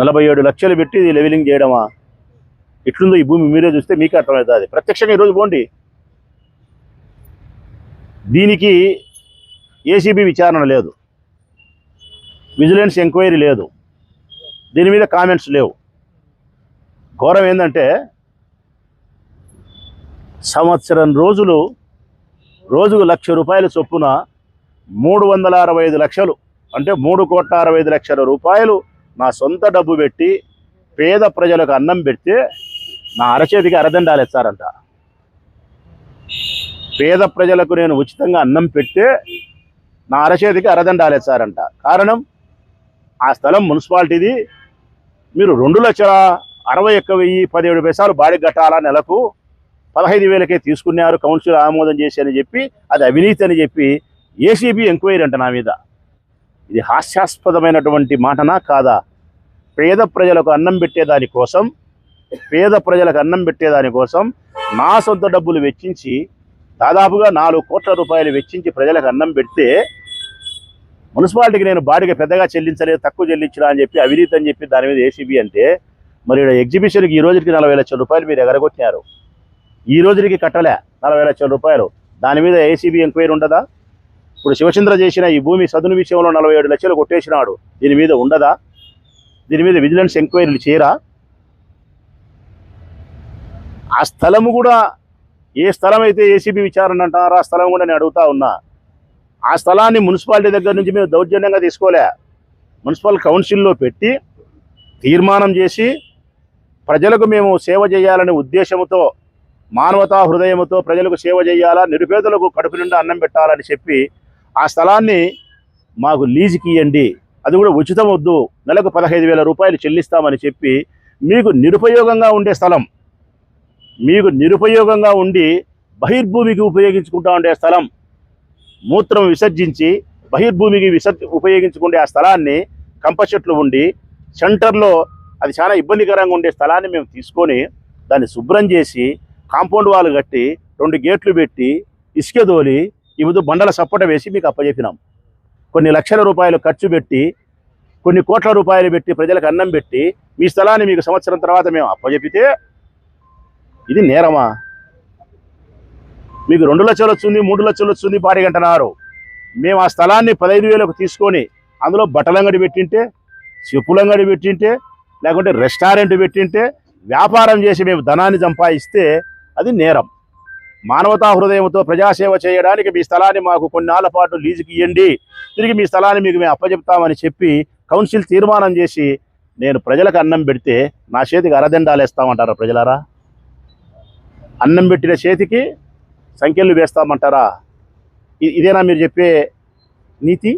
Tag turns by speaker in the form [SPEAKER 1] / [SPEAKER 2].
[SPEAKER 1] నలభై ఏడు లక్షలు పెట్టి ఇది లెవెలింగ్ చేయడమా? ఎట్లుందో ఈ భూమి మీరే చూస్తే మీకు అర్థమవుతుంది. ప్రత్యక్షంగా ఈరోజు పోండి. దీనికి ఏసీబీ విచారణ లేదు. విజిలెన్స్ ఎంక్వైరీ లేదు. దీని మీద కామెంట్స్ లేవు. ఘోరం ఏంటంటే సంవత్సరం రోజులు రోజుకు లక్ష రూపాయల చొప్పున మూడు వందల అరవై ఐదు లక్షలు అంటే మూడు కోట్ల అరవై ఐదు లక్షల రూపాయలు నా సొంత డబ్బు పెట్టి పేద ప్రజలకు అన్నం పెడితే నా అరచేతికి అరదండాలు ఎత్తారంట. పేద ప్రజలకు నేను ఉచితంగా అన్నం పెడితే నా అరచేతికి అరదండాలు ఎత్తారంట. కారణం ఆ స్థలం మున్సిపాలిటీది. మీరు రెండు లక్షల అరవై ఒక్క వెయ్యి పదిహేడు పైసలు బాడీ కట్టాలా నెలకు పదహైదు వేలకే తీసుకున్నారు కౌన్సిల్ ఆమోదం చేసి అని చెప్పి అది అవినీతి అని చెప్పి ఏసీబీ ఎంక్వైరీ అంట నా మీద. ఇది హాస్యాస్పదమైనటువంటి మాటనా కాదా? పేద ప్రజలకు అన్నం పెట్టేదానికోసం పేద ప్రజలకు అన్నం పెట్టేదాని కోసం నా సొంత డబ్బులు వెచ్చించి దాదాపుగా నాలుగు కోట్ల రూపాయలు వెచ్చించి ప్రజలకు అన్నం పెడితే మున్సిపాలిటీకి నేను బాడిగ పెద్దగా చెల్లించలేదు తక్కువ చెల్లించినా అని చెప్పి అవినీతి అని చెప్పి దాని మీద ఏసీబీ అంటే మరి ఎగ్జిబిషన్కి ఈ రోజుకి నలభై లక్షల రూపాయలు మీరు ఎగరగొట్టినారు. ఈ రోజుకి కట్టలే నలభై లక్షల రూపాయలు. దాని మీద ఏసీబీ ఎంక్వైరీ ఉండదా? ఇప్పుడు శివచంద్ర చేసిన ఈ భూమి సదును విషయంలో నలభై ఏడు లక్షలు కొట్టేసినాడు. దీని మీద ఉండదా? దీని మీద విజిలెన్స్ ఎంక్వైరీలు చేయరా? ఆ స్థలము కూడా ఏ స్థలం అయితే ఏసీబీ విచారణ అంటారో ఆ స్థలం కూడా నేను అడుగుతా ఉన్నా. ఆ స్థలాన్ని మున్సిపాలిటీ దగ్గర నుంచి మేము దౌర్జన్యంగా తీసుకోలే. మున్సిపల్ కౌన్సిల్లో పెట్టి తీర్మానం చేసి ప్రజలకు మేము సేవ చేయాలనే ఉద్దేశంతో మానవతా హృదయంతో ప్రజలకు సేవ చేయాలా నిరుపేదలకు కడుపు నిండా అన్నం పెట్టాలని చెప్పి ఆ స్థలాన్ని మాకు లీజుకి ఇవ్వండి అది కూడా ఉచితం వద్దు నెలకు పదహైదు వేల రూపాయలు చెల్లిస్తామని చెప్పి మీకు నిరుపయోగంగా ఉండే స్థలం మీకు నిరుపయోగంగా ఉండి బహిర్భూమికి ఉపయోగించుకుంటా ఉండే స్థలం మూత్రం విసర్జించి బహిర్భూమికి విసర్జ ఉపయోగించుకునే ఆ స్థలాన్ని కంప చెట్లు ఉండి సెంటర్లో అది చాలా ఇబ్బందికరంగా ఉండే స్థలాన్ని మేము తీసుకొని దాన్ని శుభ్రం చేసి కాంపౌండ్ వాళ్ళు కట్టి రెండు గేట్లు పెట్టి ఇసుక దోలి ఇవిదు బండల సప్పట వేసి మీకు అప్పచెప్పినాం కొన్ని లక్షల రూపాయలు ఖర్చు పెట్టి కొన్ని కోట్ల రూపాయలు పెట్టి ప్రజలకు అన్నం పెట్టి మీ స్థలాన్ని మీకు సంవత్సరం తర్వాత మేము అప్పచెప్పితే ఇది నేరమా? మీకు రెండు లక్షలు వచ్చింది మూడు లక్షలు వచ్చింది పాటి గంటన్నారు మేము ఆ స్థలాన్ని పదహైదు వేలకు తీసుకొని అందులో బట్టలంగడి పెట్టింటే చెప్పుల అంగడి పెట్టింటే లేకుంటే రెస్టారెంట్ పెట్టింటే వ్యాపారం చేసి మేము ధనాన్ని సంపాదిస్తే అది నేరం. మానవతా హృదయంతో ప్రజాసేవ చేయడానికి మీ స్థలాన్ని మాకు కొన్నాళ్ళ పాటు లీజుకి ఇవ్వండి తిరిగి మీ స్థలాన్ని మీకు మేము అప్పజెప్తామని చెప్పి కౌన్సిల్ తీర్మానం చేసి నేను ప్రజలకు అన్నం పెడితే నా చేతికి అరదండాలు వేస్తామంటారా ప్రజలారా? అన్నం పెట్టిన చేతికి సంఖ్యలు వేస్తామంటారా? ఇదేనా మీరు చెప్పే నీతి?